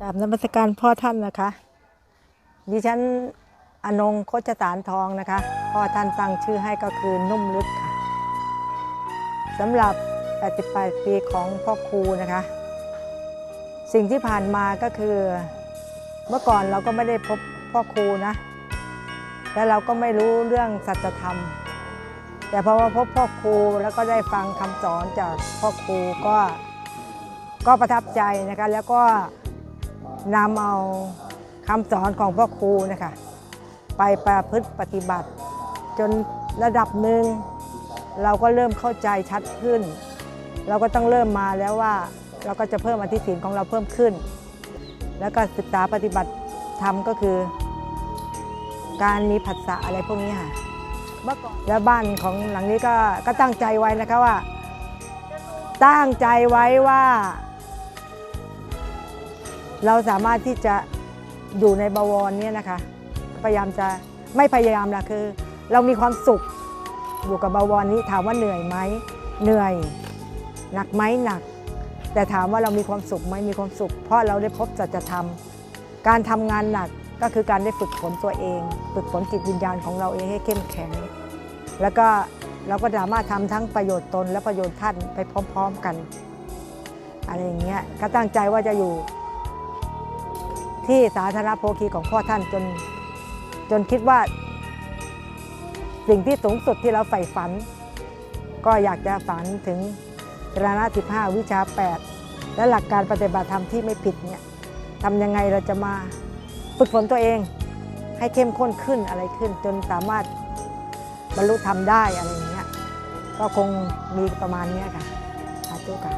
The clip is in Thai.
กราบนมัสการพ่อท่านนะคะ ดิฉันอนงโคจสารทองนะคะ พ่อท่านตั้งชื่อให้ก็คือนุ่มลึกค่ะสำหรับ 88 ปีของพ่อครูนะคะ สิ่งที่ผ่านมาก็คือเมื่อก่อนเราก็ไม่ได้พบพ่อครูนะ แล้วเราก็ไม่รู้เรื่องสัจธรรม แต่พอมาพบพ่อครูแล้วก็ได้ฟังคำสอนจากพ่อครูก็ก็ประทับใจนะคะแล้วก็นำเอาคำสอนของพ่อครูนะคะไปประพฤติปฏิบัติ จนระดับหนึ่งเราก็เริ่มเข้าใจชัดขึ้น เราก็ต้องเริ่มมาแล้วว่าเราก็จะเพิ่มอธิศีลของเราเพิ่มขึ้น แล้วก็ศึกษาปฏิบัติธรรมก็คือ การมีผัสสะอะไรพวกนี้ค่ะ เมื่อก่อนแล้วบ้านของหลังนี้ก็ก็ตั้งใจไว้นะคะว่า ตั้งใจไว้ว่า เราสามารถที่จะอยู่ในบวรเนี้นะคะ พยายามจะไม่พยายามละคือ เรามีความสุขอยู่กับบวรนี้ถามว่าเหนื่อยไหมเหนื่อย หนักไหมหนัก แต่ถามว่าเรามีความสุขไหมมีความสุข เพราะเราได้พบสัจธรรม การทำงานหนัก ก็คือการได้ฝึกฝนตัวเอง ฝึกฝนจิตวิญญาณของเราเองให้เข้มแข็ง แล้วก็เราก็สามารถทำทั้งประโยชน์ตนและประโยชน์ท่านไปพร้อม ๆกัน อะไรอย่างเงี้ยก็ตั้งใจว่าจะอยู่ ที่สาธารณโภคีของพ่อท่านจนจนคิดว่า สิ่งที่สูงสุดที่เราใฝ่ฝัน ก็อยากจะฝันถึงจรณะ15 วิชา 8 และหลักการปฏิบัติธรรมที่ไม่ผิดเนี่ยทำยังไงเราจะมา ฝึกฝนตัวเองให้เข้มข้นขึ้นอะไรขึ้น จนสามารถบรรลุธรรมได้อะไรอย่างเงี้ยก็คงมีประมาณนี้ค่ะสาธุค่ะ